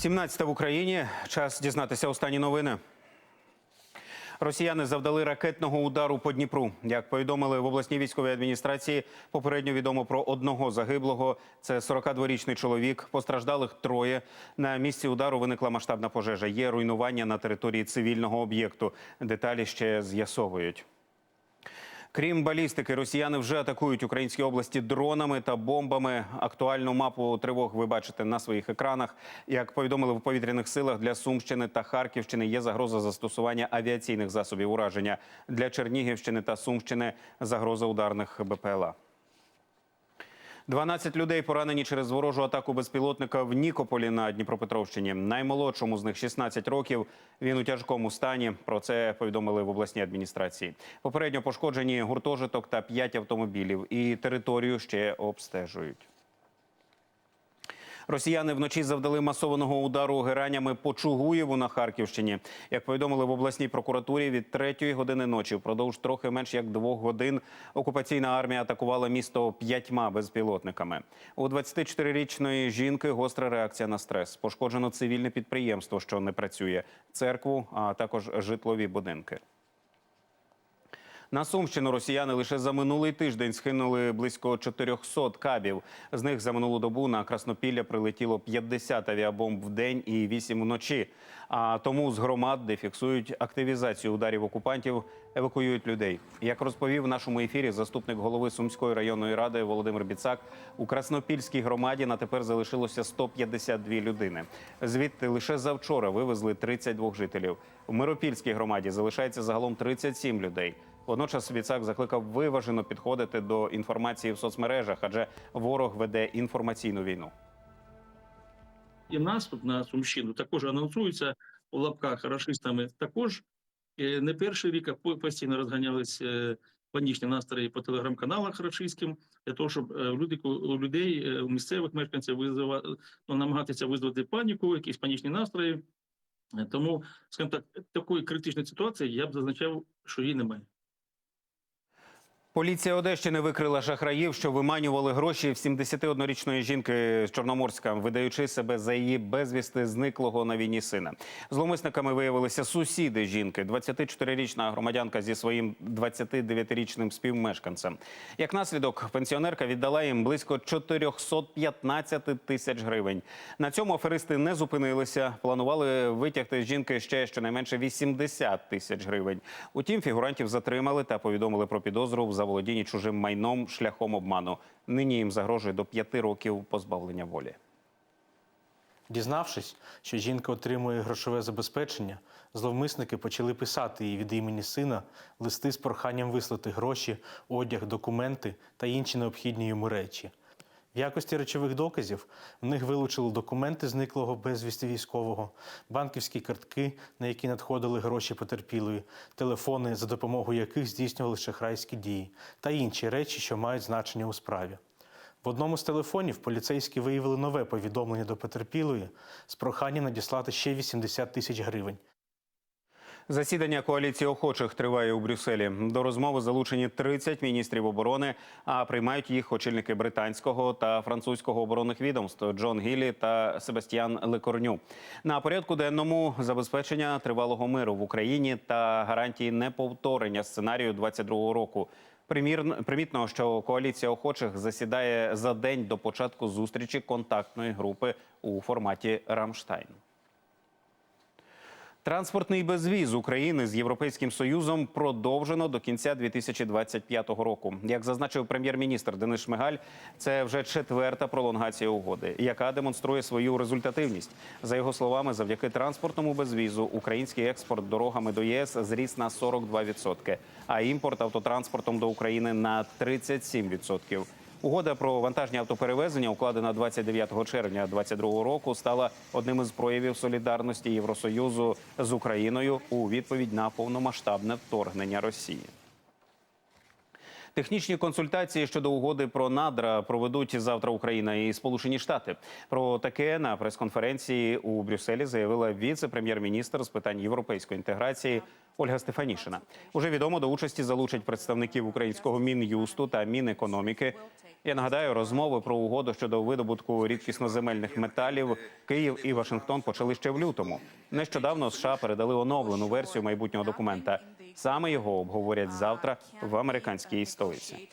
17 в Україні. Час дізнатися останні новини. Росіяни завдали ракетного удару по Дніпру. Як повідомили в обласній військовій адміністрації, попередньо відомо про одного загиблого. Це 42-річний чоловік. Постраждалих троє. На місці удару виникла масштабна пожежа. Є руйнування на території цивільного об'єкту. Деталі ще з'ясовують. Крім балістики, росіяни вже атакують українські області дронами та бомбами. Актуальну мапу тривог ви бачите на своїх екранах. Як повідомили в повітряних силах для Сумщини та Харківщини, є загроза застосування авіаційних засобів ураження для Чернігівщини та Сумщини. Загроза ударних БПЛА. 12 людей поранені через ворожу атаку безпілотника в Нікополі на Дніпропетровщині. Наймолодшому з них 16 років. Він у тяжкому стані. Про це повідомили в обласній адміністрації. Попередньо пошкоджені гуртожиток та 5 автомобілів. І територію ще обстежують. Росіяни вночі завдали масованого удару геранями по Чугуєву на Харківщині. Як повідомили в обласній прокуратурі, від третьої години ночі впродовж трохи менш як двох годин окупаційна армія атакувала місто п'ятьма безпілотниками. У 24-річної жінки гостра реакція на стрес. Пошкоджено цивільне підприємство, що не працює, церкву, а також житлові будинки. На Сумщину росіяни лише за минулий тиждень схинули близько 400 кабів. З них за минулу добу на Краснопілля прилетіло 50 авіабомб в день і 8 вночі. А тому з громад, де фіксують активізацію ударів окупантів, евакуюють людей. Як розповів в нашому ефірі заступник голови Сумської районної ради Володимир Біцак, у Краснопільській громаді на тепер залишилося 152 людини. Звідти лише завчора вивезли 32 жителів. У Миропільській громаді залишається загалом 37 людей. Водночас Віцак закликав виважено підходити до інформації в соцмережах, адже ворог веде інформаційну війну. і наступ на Сумщину також анонсується у лапках рашистами. Також е, не перший рік а по- постійно розганялись е, панічні настрої по телеграм-каналах рашистським для того, щоб е, люди у людей, у місцевих мешканців визива, ну, намагатися визвати паніку, якісь панічні настрої. Тому, скажімо так, такої критичної ситуації я б зазначав, що її немає. Поліція Одещини викрила шахраїв, що виманювали гроші в 71-річної жінки з Чорноморська, видаючи себе за її безвісти зниклого на війні сина. Зловмисниками виявилися сусіди жінки, 24-річна громадянка зі своїм 29-річним співмешканцем. Як наслідок, пенсіонерка віддала їм близько 415 тисяч гривень. На цьому аферисти не зупинилися. Планували витягти з жінки ще щонайменше 80 тисяч гривень. Утім, фігурантів затримали та повідомили про підозру в заволодінні чужим майном шляхом обману. Нині їм загрожує до п'яти років позбавлення волі. Дізнавшись, що жінка отримує грошове забезпечення, зловмисники почали писати їй від імені сина листи з проханням вислати гроші, одяг, документи та інші необхідні йому речі. В якості речових доказів в них вилучили документи зниклого безвісти військового, банківські картки, на які надходили гроші потерпілої, телефони, за допомогою яких здійснювали шахрайські дії, та інші речі, що мають значення у справі. В одному з телефонів поліцейські виявили нове повідомлення до потерпілої з проханням надіслати ще 80 тисяч гривень. Засідання коаліції охочих триває у Брюсселі. До розмови залучені 30 міністрів оборони, а приймають їх очільники британського та французького оборонних відомств Джон Гіллі та Себастьян Лекорню. На порядку денному забезпечення тривалого миру в Україні та гарантії неповторення сценарію 22-го року. Примірно примітно, що коаліція охочих засідає за день до початку зустрічі контактної групи у форматі Рамштайн. Транспортний безвіз України з Європейським Союзом продовжено до кінця 2025 року. Як зазначив прем'єр-міністр Денис Шмигаль, це вже четверта пролонгація угоди, яка демонструє свою результативність. За його словами, завдяки транспортному безвізу український експорт дорогами до єС зріс на 42%, а імпорт автотранспортом до України на 37%. Угода про вантажні автоперевезення, укладена 29 червня 2022 року, стала одним із проявів солідарності Євросоюзу з Україною у відповідь на повномасштабне вторгнення Росії. Технічні консультації щодо угоди про надра проведуть завтра Україна і Сполучені Штати. Про таке на прес-конференції у Брюсселі заявила віце-прем'єр-міністр з питань європейської інтеграції Ольга Стефанішина. Уже відомо до участі залучать представників українського мін'юсту та мінекономіки. Я нагадаю, розмови про угоду щодо видобутку рідкісноземельних металів Київ і Вашингтон почали ще в лютому. Нещодавно США передали оновлену версію майбутнього документа. Саме його обговорять завтра в американській столиці.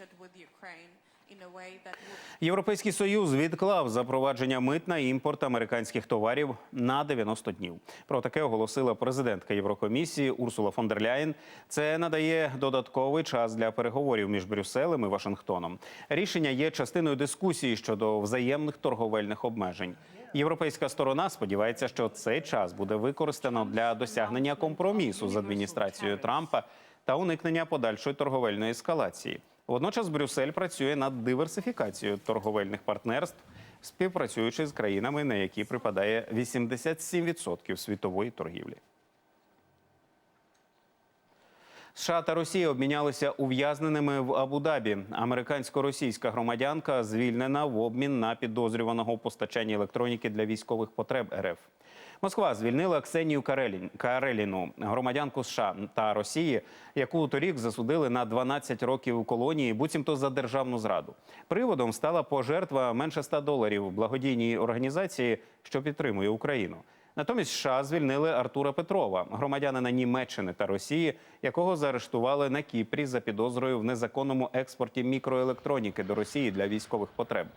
Європейський союз відклав запровадження мит на імпорт американських товарів на 90 днів. Про таке оголосила президентка Єврокомісії Урсула фон дер Ляєн. Це надає додатковий час для переговорів між Брюсселем і Вашингтоном. Рішення є частиною дискусії щодо взаємних торговельних обмежень. Європейська сторона сподівається, що цей час буде використано для досягнення компромісу з адміністрацією Трампа та уникнення подальшої торговельної ескалації. Водночас Брюссель працює над диверсифікацією торговельних партнерств, співпрацюючи з країнами, на які припадає 87% світової торгівлі. США та Росія обмінялися ув'язненими в Абу-Дабі. Американсько-російська громадянка звільнена в обмін на підозрюваного у постачанні електроніки для військових потреб РФ. Москва звільнила Ксенію Карелін- Кареліну, громадянку США та Росії, яку торік засудили на 12 років у колонії, буцімто за державну зраду. Приводом стала пожертва менше 100 доларів благодійній організації, що підтримує Україну. Натомість США звільнили Артура Петрова, громадянина Німеччини та Росії, якого заарештували на Кіпрі за підозрою в незаконному експорті мікроелектроніки до Росії для військових потреб.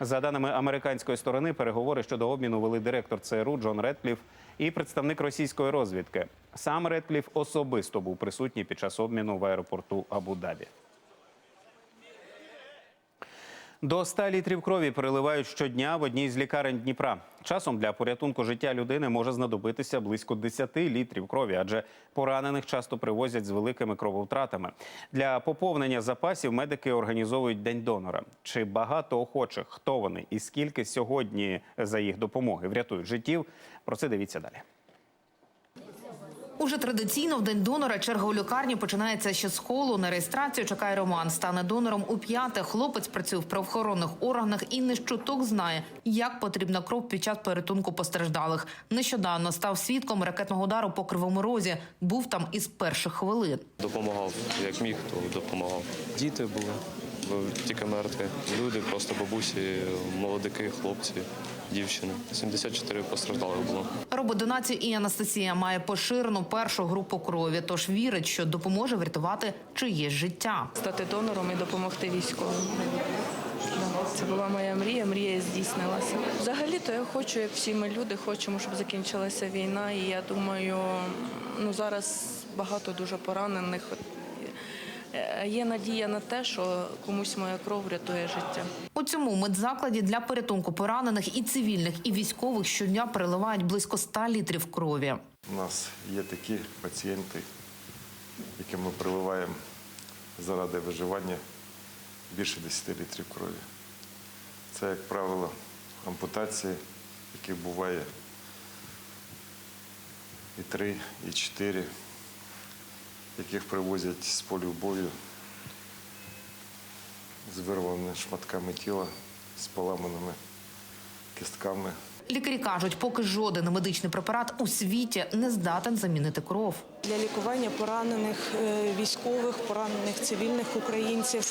За даними американської сторони, переговори щодо обміну вели директор ЦРУ Джон Редкліф і представник російської розвідки. Сам Редкліф особисто був присутній під час обміну в аеропорту Абу-Дабі. До 100 літрів крові переливають щодня в одній з лікарень Дніпра. Часом для порятунку життя людини може знадобитися близько 10 літрів крові, адже поранених часто привозять з великими крововтратами. Для поповнення запасів медики організовують день донора. Чи багато охочих, хто вони і скільки сьогодні за їх допомоги врятують життів? Про це дивіться далі. Уже традиційно в день донора черга у лікарні починається ще з холу. На реєстрацію чекає Роман. Стане донором у п'яте. Хлопець працює в правоохоронних органах і не щоток знає, як потрібна кров під час порятунку постраждалих. Нещодавно став свідком ракетного удару по кривому розі. Був там із перших хвилин. Допомагав, як міг, то допомагав. Діти були тільки мертві. Люди, просто бабусі, молодики, хлопці, дівчини. 74 постраждалих було. Робить донацію і Анастасія має поширену першу групу крові. Тож вірить, що допоможе врятувати чиєсь життя. стати донором і допомогти військовим. Це була моя мрія, мрія здійснилася. Взагалі-то я хочу, як всі ми люди, хочемо, щоб закінчилася війна. І я думаю, ну зараз багато дуже поранених. Е, Є надія на те, що комусь моя кров врятує життя. У цьому медзакладі для порятунку поранених і цивільних, і військових щодня переливають близько 100 літрів крові. У нас є такі пацієнти, яким ми приливаємо заради виживання більше 10 літрів крові. Це, як правило, ампутації, яких буває і 3, і 4, яких привозять з полю бою з вирваними шматками тіла, з поламаними кістками. Лікарі кажуть, поки жоден медичний препарат у світі не здатен замінити кров. Для лікування поранених е, військових, поранених цивільних українців.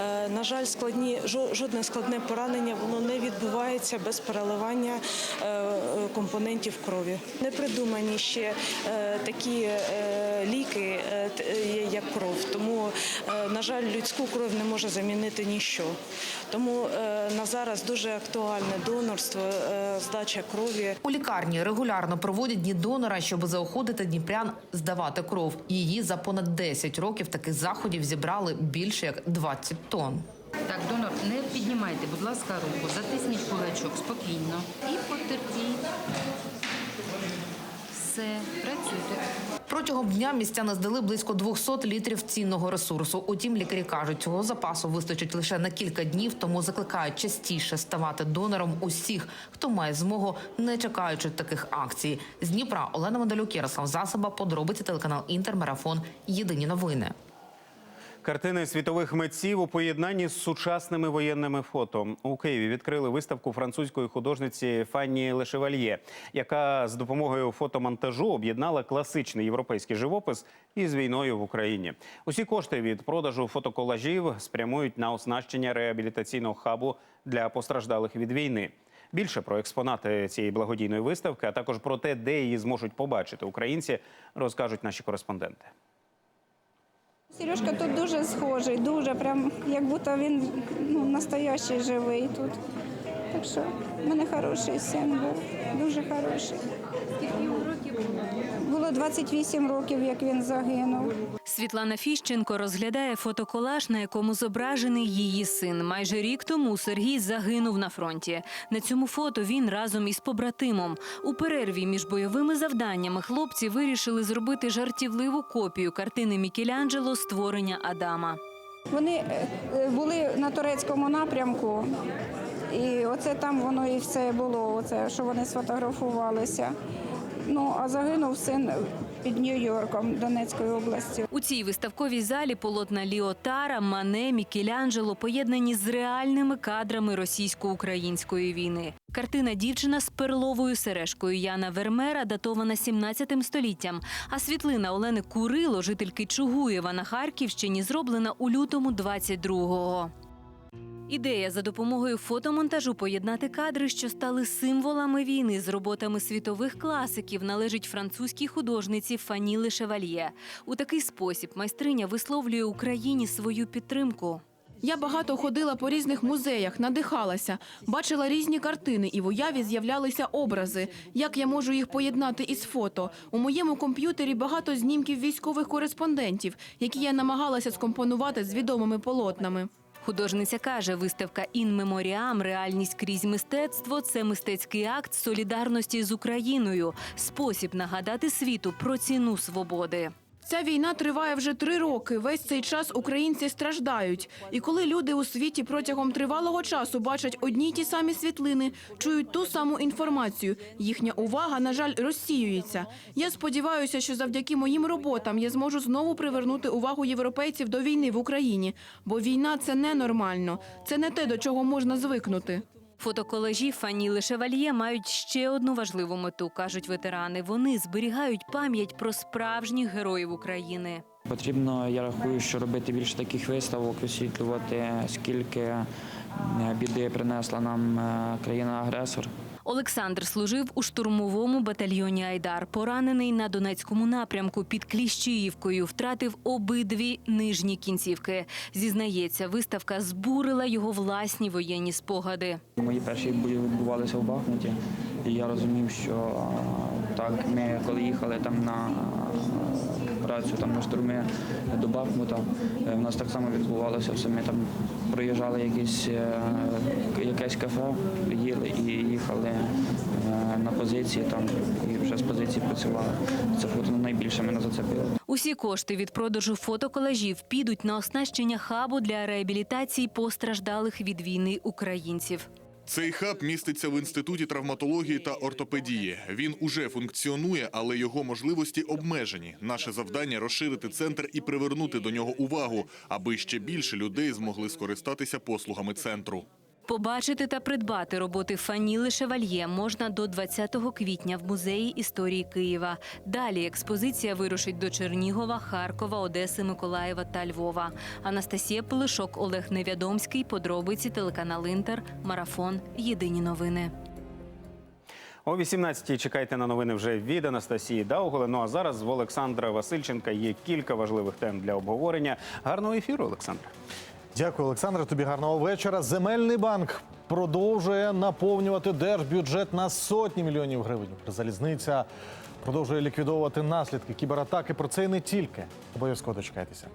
Е, На жаль, складні жодне складне поранення воно не відбувається без переливання е, компонентів крові. Не придумані ще такі ліки, як кров. Тому, на жаль, людську кров не може замінити ніщо. Тому на зараз дуже актуальне донорство, е, здача крові. У лікарні регулярно проводять дні донора, щоб заохотити дніпрян здавати кров. Її за понад 10 років таких заходів зібрали більше як 20 тонн. Так, донор, не піднімайте, будь ласка, руку, затисніть кулачок спокійно і потерпіть. Все, працюйте. Протягом дня містяни здали близько 200 літрів цінного ресурсу. Утім, лікарі кажуть, цього запасу вистачить лише на кілька днів, тому закликають частіше ставати донором усіх, хто має змогу, не чекаючи таких акцій. З Дніпра Олена Мандалюк, Ярослав Засоба, подробиці телеканал Інтермарафон. Єдині новини. Картини світових митців у поєднанні з сучасними воєнними фото у Києві відкрили виставку французької художниці Фанні Лешевальє, яка з допомогою фотомонтажу об'єднала класичний європейський живопис із війною в Україні. Усі кошти від продажу фотоколажів спрямують на оснащення реабілітаційного хабу для постраждалих від війни. Більше про експонати цієї благодійної виставки, а також про те, де її зможуть побачити українці, розкажуть наші кореспонденти. Сережка тут дуже схожий, дуже прям як будто він ну, настоящий живий тут. Так що в мене хороший син був, дуже хороший. Було 28 років, як він загинув. Світлана Фіщенко розглядає фотоколаж, на якому зображений її син. Майже рік тому Сергій загинув на фронті. На цьому фото він разом із побратимом. У перерві між бойовими завданнями хлопці вирішили зробити жартівливу копію картини Мікеланджело Створення Адама. Вони е, е, були на турецькому напрямку, і оце там воно і все було, оце, що вони сфотографувалися. Ну, а загинув син під Нью-Йорком Донецької області. У цій виставковій залі полотна Ліотара, Мане, Мікеланджело поєднані з реальними кадрами російсько-української війни. Картина дівчина з перловою сережкою Яна Вермера датована 17 століттям. А світлина Олени Курило, жительки Чугуєва на Харківщині, зроблена у лютому 22-го. Ідея за допомогою фотомонтажу поєднати кадри, що стали символами війни з роботами світових класиків, належить французькій художниці Фані Шевальє. У такий спосіб майстриня висловлює Україні свою підтримку. Я багато ходила по різних музеях, надихалася, бачила різні картини, і в уяві з'являлися образи. Як я можу їх поєднати із фото? У моєму комп'ютері багато знімків військових кореспондентів, які я намагалася скомпонувати з відомими полотнами. Художниця каже, виставка «Ін меморіам. Реальність крізь мистецтво це мистецький акт солідарності з Україною, спосіб нагадати світу про ціну свободи. Ця війна триває вже три роки. Весь цей час українці страждають. І коли люди у світі протягом тривалого часу бачать одні й ті самі світлини, чують ту саму інформацію, їхня увага, на жаль, розсіюється. Я сподіваюся, що завдяки моїм роботам я зможу знову привернути увагу європейців до війни в Україні. Бо війна це ненормально, це не те, до чого можна звикнути. Фотоколажі Фані Шевальє мають ще одну важливу мету, кажуть ветерани. Вони зберігають пам'ять про справжніх героїв України. Потрібно, я рахую, що робити більше таких виставок, висвітлювати, скільки е, біди принесла нам е, країна-агресор. Олександр служив у штурмовому батальйоні Айдар. Поранений на Донецькому напрямку під Кліщіївкою, втратив обидві нижні кінцівки. Зізнається, виставка збурила його власні воєнні спогади. Мої перші бої відбувалися в Бахмуті, і я розумів, що так, ми коли їхали там на е, працю там на штурми до Бахмута, е, в нас так само відбувалося все. Ми там проїжджали якісь, е, якесь кафе, їли і їхали е, на позиції там і вже з позиції працювали. Це фото найбільше мене зацепило. Усі кошти від продажу фотоколажів підуть на оснащення хабу для реабілітації постраждалих від війни українців. Цей хаб міститься в інституті травматології та ортопедії. Він уже функціонує, але його можливості обмежені. Наше завдання розширити центр і привернути до нього увагу, аби ще більше людей змогли скористатися послугами центру. Побачити та придбати роботи Фаніли Шевальє можна до 20 квітня в музеї історії Києва. Далі експозиція вирушить до Чернігова, Харкова, Одеси, Миколаєва та Львова. Анастасія Пилишок, Олег Невядомський. Подробиці телеканал Інтер. Марафон. Єдині новини. О 18-й чекайте на новини вже від Анастасії Дауголи. Ну а зараз в Олександра Васильченка є кілька важливих тем для обговорення. Гарного ефіру, Олександр. Дякую, Олександре. Тобі гарного вечора. Земельний банк продовжує наповнювати держбюджет на сотні мільйонів гривень. Залізниця продовжує ліквідовувати наслідки кібератаки. Про це і не тільки. Обов'язково дочекайтеся.